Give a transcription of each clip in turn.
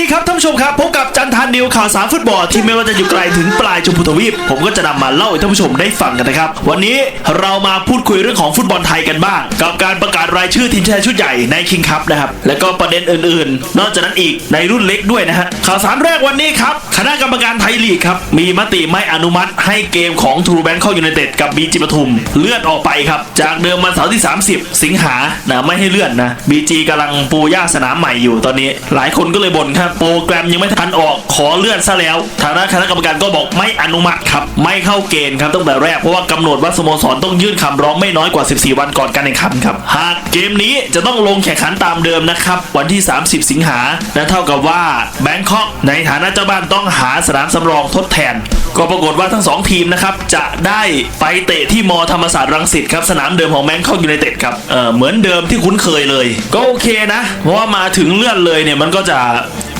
ดีครับท่านผู้ชมครับพบกับจันทานนิวข่าวสารฟุตบอลที่ไม่ว่าจะอยู่ไกลถึงปลายชมพูทวีปผมก็จะนำมาเล่าให้ท่านผู้ชมได้ฟังกันนะครับ วันนี้เรามาพูดคุยเรื่องของฟุตบอลไทยกันบ้าง กับการประกาศรายชื่อทีมชาติชุดใหญ่ในคิงคัพนะครับแล้วก็ประเด็นอื่นๆ นอกจากนั้นอีกในรุ่นเล็กด้วยนะฮะข่าวสารแรกวันนี้ครับคณะกรรมการไทยลีกครับมีมติไม่อนุมัติให้เกมของทูแบงค์เข้ายูไนเต็ดกับบีจีปทุมเลื่อนออกไปครับจากเดิมวันเสาร์ที่ 30 สิงหานะไม่ให้เลื่อนนะบีจีกำลังปูย่าสนามใหม่อยู่ตอนนี้ หลายคนก็เลยบ่นครับโปรแกรมยังไม่ทันออกขอเลื่อนซะแล้วทางด้านคณะกรรมการก็บอกไม่อนุมัติครับ ไม่เข้าเกณฑ์ครับตั้งแต่แรกเพราะว่ากำหนดว่าสโมสรต้องยื่นคำร้องไม่น้อยกว่า 14 วันก่อนการแข่งขันครับหากเกมนี้จะต้องลงแข่งขันตามเดิมนะครับ วันที่ 30 สิงหาและเท่ากับว่าแบงคอกในฐานะเจ้าบ้านต้องหาสนามสำรองทดแทน ก็ปรากฏว่าทั้งสองทีมนะครับจะได้ไปเตะที่มธรรมศาสตร์รังสิตครับสนามเดิมของแบงคอกยูไนเต็ดครับเออเหมือนเดิมที่คุ้นเคยเลย ก็โอเคนะ เพราะว่ามาถึงเลื่อนเลยเนี่ยมันก็จะ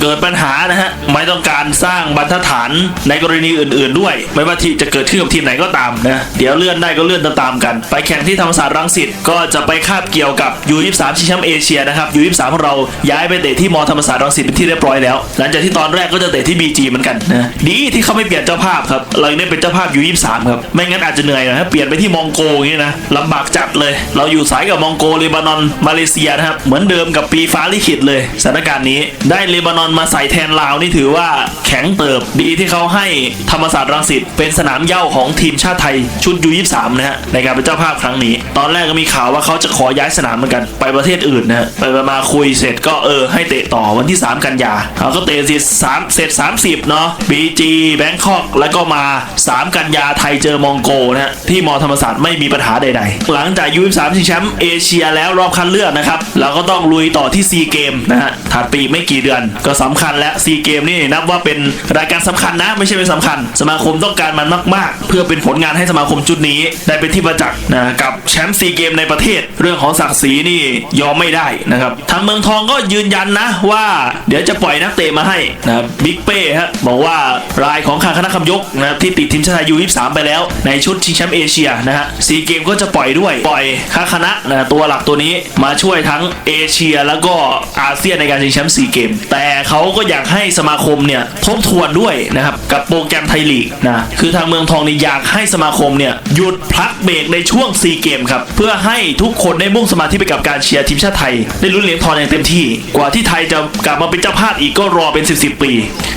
เกิดปัญหานะฮะไม่ต้องการสร้างบรรทัดฐานในกรณีอื่น ๆ ด้วย ไม่ว่าที่จะเกิดขึ้นกับทีมไหนก็ตามนะเดี๋ยวเลื่อนได้ก็เลื่อนตามๆกัน ไปแข่งที่ธรรมศาสตร์รังสิตก็จะไปคาบเกี่ยวกับยู23ชิงแชมป์เอเชียนะครับยู23ของเราย้ายไปเตะที่มธรรมศาสตร์รังสิตเป็นที่เรียบร้อยแล้ว หลังจากที่ตอนแรกก็จะเตะที่ BG เหมือนกันนะดีที่เขาไม่เปลี่ยนเจ้าภาพครับเราได้เป็นเจ้าภาพยู23ครับไม่งั้นอาจจะเหนื่อยนะฮะเปลี่ยนไปที่มองโกอย่างนี้นะลำบากจัดเลย เราอยู่สายกับมองโกเลบานอนมาเลเซียนะครับเหมือนเดิมกับปีฟ้าลิขิตเลยสถานการณ์นี้ได้เลบานอนมาใส่แทนลาวนี่ถือว่าแข็งเติบดีที่เขาให้ธรรมศาสตร์รังสิตเป็นสนามเย้าของทีมชาติไทยชุดยู23นะฮะในการเป็นเจ้าภาพครั้งนี้ ตอนแรกก็มีข่าวว่าเขาจะขอย้ายสนามเหมือนกันไปประเทศอื่นนะไปมาคุยเสร็จก็เออให้เตะต่อวันที่ 3 กันยาเขาก็เตะเสร็จ3เสร็จ 30 เนาะ BG แบงคอกแล้วก็มา 3 กันยาไทยเจอมองโกนะฮะที่มอธรรมศาสตร์ไม่มีปัญหาใดๆ หลังจากยู23ชิงแชมป์เอเชียแล้วรอบคัดเลือกนะครับเราก็ต้องลุยต่อที่ซีเกมนะฮะ ถัดปีไม่กี่เดือนก็สำคัญและซีเกมนี่นับว่าเป็นรายการสำคัญนะ ไม่ใช่ไม่สำคัญ สมาคมต้องการมันมาก ๆ เพื่อเป็นผลงานให้สมาคมชุดนี้ ได้เป็นที่ประจักษ์นะกับแชมป์ซีเกมในประเทศ เรื่องของศักดิ์ศรีนี่ยอมไม่ได้นะครับทางเมืองทองก็ยืนยันนะว่าเดี๋ยวจะปล่อยนักเตะมาให้นะครับบิ๊กเป้ฮะบอกว่ารายของข้าคณะคำยกนะครับที่ติดทีมชาติไทยยู23ไปแล้วในชุดชิงแชมป์เอเชียนะฮะซีเกมก็จะปล่อยด้วยปล่อยข้าคณะนะตัวหลักตัวนี้มาช่วยทั้งเอเชียแล้วก็อาเซียนในการชิงแชมป์ซีเกม แต่เขาก็อยากให้สมาคมเนี่ยทบทวนด้วยนะครับกับโปรแกรมไทยลีกนะคือทางเมืองทองนี่อยากให้สมาคมเนี่ยหยุดพักเบรกในช่วงซีเกมครับเพื่อให้ทุกคนได้มุ่งสมาธิไปกับการเชียร์ทีมชาติไทย ได้ลุ้นเหรียญทองอย่างเต็มที่ กว่าที่ไทยจะกลับมาเป็นเจ้าภาพอีกก็รอเป็น 10 10ปี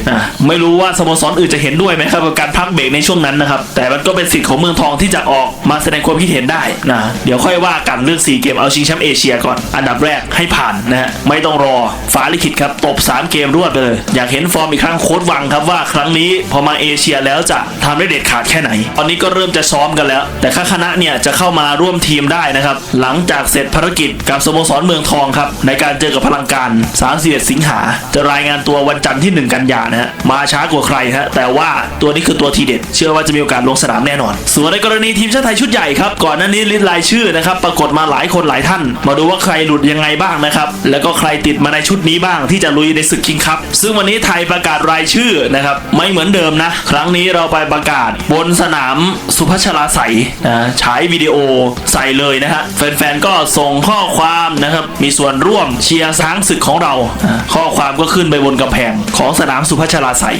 นะไม่รู้ว่าสโมสรอื่นจะเห็นด้วยไหมครับกับการพักเบรกในช่วงนั้นนะครับแต่มันก็เป็นสิทธิ์ของเมืองทองที่จะออกมาแสดงความคิดเห็นได้นะเดี๋ยวค่อยว่ากันเรื่องซีเกมเอาชิงแชมป์เอเชียก่อนอันดับแรกให้ผ่านนะฮะไม่ต้องรอฟ้าลิขิตครับตบ 3 เกมรวดไปเลย อยากเห็นฟอร์มอีกครั้งโค้ดวังครับว่าครั้งนี้พอมาเอเชียแล้วจะทำได้เด็ดขาดแค่ไหน ตอนนี้ก็เริ่มจะซ้อมกันแล้ว แต่ข้าคณะเนี่ยจะเข้ามาร่วมทีมได้นะครับ หลังจากเสร็จภารกิจกับสโมสรเมืองทองครับ ในการเจอกับพลังการ31สิงหา จะรายงานตัววันจันทร์ที่ 1 กันยานะฮะมาช้ากว่าใครฮะแต่ว่าตัวนี้คือตัวทีเด็ด เชื่อว่าจะมีโอกาสลงสนามแน่นอน ส่วนในกรณีทีมชาติไทยชุดใหญ่ครับก่อนหน้านี้ลิสต์รายชื่อนะครับปรากฏมาหลายคนหลายท่าน มาดูว่าใครหลุดยังไงบ้างนะครับแล้วก็ใครติดมาในชุดนี้บ้างที่จะลุยในศึกคิงคัพซึ่งวันนี้ไทยประกาศรายชื่อนะครับ ไม่เหมือนเดิมนะ ครั้งนี้เราไปประกาศบนสนามสุพัชราใสนะฉายวิดีโอใส่เลยนะฮะแฟนๆก็ส่งข้อความนะครับมีส่วนร่วมเชียร์ช้างศึกของเรา ข้อความก็ขึ้นไปบนกำแพงของสนามสุพัชราใส่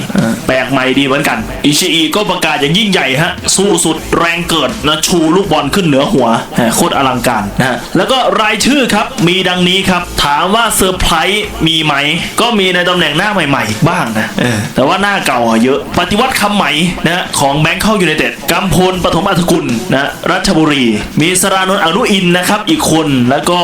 แปลกใหม่ดีเหมือนกันอิชิอิก็ประกาศอย่างยิ่งใหญ่ฮะสู้สุดแรงเกิดนะชูลูกบอลขึ้นเหนือหัวโคตรอลังการนะฮะแล้วก็รายชื่อครับมีดังนี้ครับ ถามว่าเซอร์ไพรส์มีไหม ก็มีในตำแหน่งหน้าใหม่ ๆ บ้างนะเออแต่ว่าหน้าเก่าอะเยอะ ปฏิวัติคำใหม่นะฮะของแบงค์เข้ายูไนเต็ดกัมพลปฐมอัฐกุลนะรัชบุรี มีสรานนท์อนุอินทร์นะครับอีกคนแล้วก็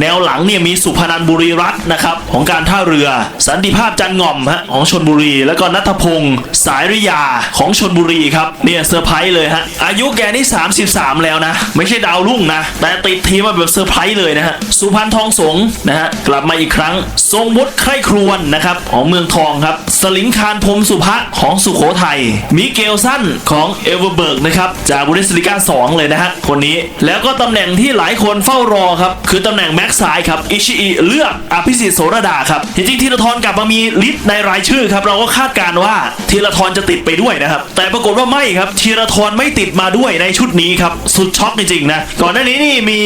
แนวหลังเนี่ยมีสุพนันท์บุรีรัตน์นะครับของการท่าเรือ สันติภาพจันง่อมฮะของชนบุรี แล้วก็นัทพงศ์สายริยาของชนบุรีครับเนี่ยเซอร์ไพรส์เลยฮะอายุแกนี่ 33 แล้วนะ ไม่ใช่ดาวรุ่งนะ แต่ติดทีมมาแบบเซอร์ไพรส์เลยนะฮะสุพรรณทองสงฆ์นะฮะกลับมาอีกครั้งทรงวุฒิใคร่ครวญนะครับของเมืองทองครับ สลิงคารพรมสุภะของสุโขทัย มิเกลสันของเอเวอร์เบิร์กนะครับจากบุเดสลิก้า2 เลยนะฮะคนนี้ แล้วก็ตำแหน่งที่หลายคนเฝ้ารอครับ คือตำแหน่งแม็กซ้ายครับ อิชิอิเลือกอภิสิทธิ์โสรดาครับ จริงๆธีรทรกลับมามีลิสต์ในรายชื่อครับ เราก็คาดการณ์ว่าธีรทรจะติดไปด้วยนะครับ แต่ปรากฏว่าไม่ครับธีรทรไม่ติดมาด้วยในชุดนี้ครับสุดช็อกจริงๆนะก่อนหน้านี้นี่มี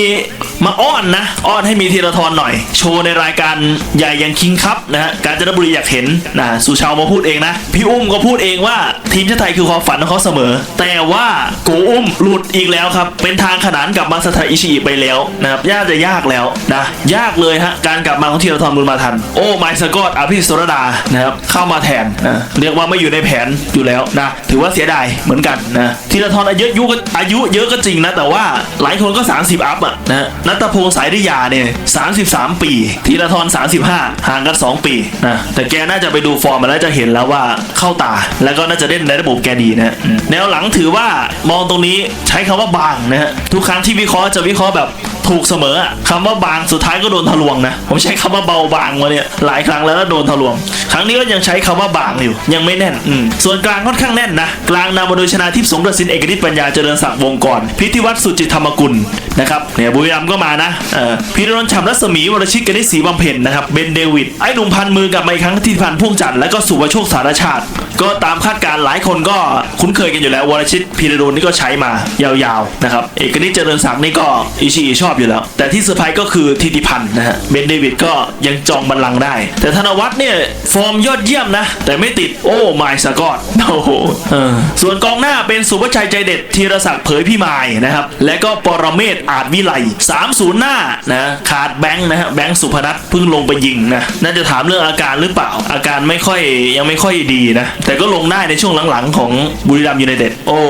มาอ้อนนะอ้อนให้มีธีรทรหน่อย โชว์ในรายการใหญ่ยังคิงคัพนะฮะการจนบุรีอยากเห็นนะสุชาวมาพูดเองนะ พี่อุ้มก็พูดเองว่าทีมชาติไทยคือความฝันของเขาเสมอ แต่ว่าโกอุ้มหลุดอีกแล้วครับ เป็นทางขนานกับมาสตาอิชิอิไปแล้วนะครับยากจะยากแล้วนะยากเลยฮะการกลับมาของธีรทรบุญมาทัน โอ้ไมสกอตอภิสรดานะครับเข้ามาแทนนะเรียกว่าไม่อยู่ในแผนอยู่แล้วนะถือว่าเสียดายเหมือนกันนะธีรทรอายุยุก็อายุเยอะก็จริงนะแต่ว่าหลายคนก็ 30 อัพอะนะนัตพงศ์สายริยาเนี่ย33 ปีธีรทร35ห่างกัน 2 ปีนะแต่แกน่าจะไปดูฟอร์มมาแล้วจะเห็นแล้วว่าเข้าตา แล้วก็น่าจะเล่นในระบบแกดีนะฮะอืมแนวหลังถือว่ามองตรงนี้ใช้คำว่าบางนะฮะทุกครั้งที่วิเคราะห์จะวิเคราะห์แบบ ถูกเสมออะคำว่าบางสุดท้ายก็โดนทะลวงนะ ผมใช้คำว่าเบาบางมาเนี่ยหลายครั้งแล้วก็โดนทะลวง ครั้งนี้ก็ยังใช้คำว่าบางอยู่ ยังไม่แน่นอืส่วนกลางค่อนข้างแน่นนะ กลางนำมาโดยชนาทิพย์สงกระสินเอกนิตปัญญาเจริญศักดิ์วงกรพิธีวัฒน์สุจิตธรรมกุลนะครับเนี่ยบุรีรัมก็มานะเออพีรนนท์ฉำรัศมีวรชิตกนิษฐ์ศรีบำเพ็ญนะครับเบนเดวิดไอ้หนุ่มพันมือกับมาอีกครั้งที่พันพ่วงจันทร์แล้วก็สุวโชคสารชาติ ก็ตามคาดการหลายคนก็คุ้นเคยกันอยู่แล้ววรชิตพีรดลนี่ก็ใช้มายาวๆนะครับเอกนิตเจริญศักดิ์นี่ก็อิชิอิชอบอยู่แล้ว แต่ที่เซอร์ไพรส์ก็คือทิติพันธ์นะฮะเบนเดวิดก็ยังจองบัลลังก์ได้ แต่ธนวัฒน์เนี่ย ฟอร์มยอดเยี่ยมนะ แต่ไม่ติดโอ้ไมสกอตโอ้โหเออส่วนกองหน้าเป็นสุภชัยใจเด็ดธีรศักดิ์เผยพี่มายนะครับ และก็ปรเมศอาจวิไล30หน้านะขาดแบงค์นะฮะแบงค์สุพนัทเพิ่งลงไปยิงนะน่าจะถามเรื่องอาการหรือเปล่า อาการไม่ค่อยยังไม่ค่อยดีนะ แต่ก็ลงได้ในช่วงหลังๆของบุรีรัมย์ยูไนเต็ดโอ้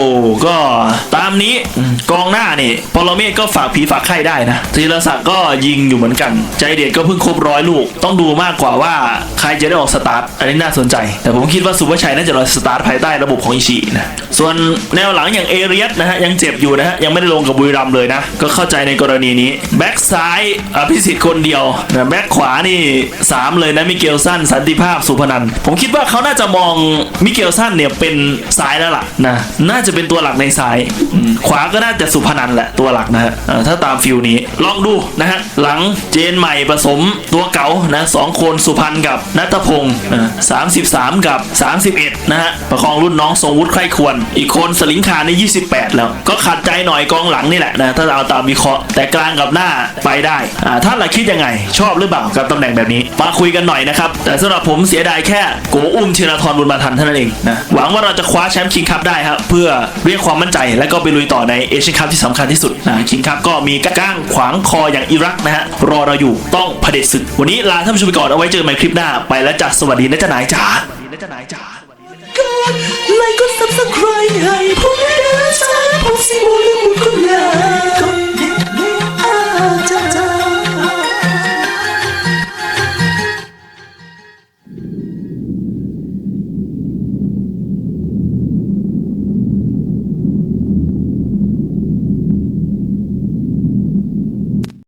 ก็ตามนี้อืมกองหน้านี่ปรเมศก็ฝากผีฝากไข้ได้นะธีรศักดิ์ก็ยิงอยู่เหมือนกัน ใจเด็ดก็เพิ่งครบร้อยลูก ต้องดูมากกว่าว่าใครจะได้ออกสตาร์ท อันนี้น่าสนใจ แต่ผมคิดว่าสุภชัยน่าจะรอสตาร์ทภายใต้ระบบของอิชินะ ส่วนแนวหลังอย่างเอเรียสนะฮะยังเจ็บอยู่นะฮะยังไม่ได้ลงกับบุรีรัมเลยนะ ก็เข้าใจในกรณีนี้แบ็กซ้ายอภิสิทธิ์คนเดียวนะแบ็กขวานี่สามเลยนะมิเกลสันสันติภาพสุพนันผมคิดว่าเขาน่าจะมองมิเกลสันเนี่ยเป็นซ้ายแล้วล่ะนะน่าจะเป็นตัวหลักในซ้าย ขวาก็น่าจะสุพนันแหละตัวหลักนะฮะถ้าตามฟิลนี้ ลองดูนะฮะหลังเจนใหม่ผสมตัวเก่านะสองคนสุพรรณกับนัทพงศ์สามสิบสามกับ 31 นะฮะประคองรุ่นน้องทรงวุฒิใครควร อีกคนสลิงคารนี่28 แล้ว ก็ขัดใจหน่อยกองหลังนี่แหละนะถ้าเอาตามวิเคราะห์แต่กลางกับหน้าไปได้อ่าท่านล่ะคิดยังไง ชอบหรือเปล่ากับตำแหน่งแบบนี้ มาคุยกันหน่อยนะครับ แต่สำหรับผมเสียดายแค่โกอุ้มธีรทรบุญมาทันเท่านั้นเองนะหวังว่าเราจะคว้าแชมป์คิงคัพได้ครับเพื่อเรียกความมั่นใจและก็ไปลุยต่อในเอเชียนคัพที่สำคัญที่สุดนะคิงคัพก็มีก้างขวางคออย่างอิรักนะฮะรอเราอยู่ต้องเผด็จศึก วันนี้ลาท่านผู้ชมไปก่อนเอาไว้เจอใหม่คลิปหน้าไปแล้วจ้ะสวัสดีนะจ๊ะนายจ๋าสวัสดีนะจ๊ะนายจ๋าไลค์กด subscribe ให้ผมด้วยนะจ๊ะผมสิบโมง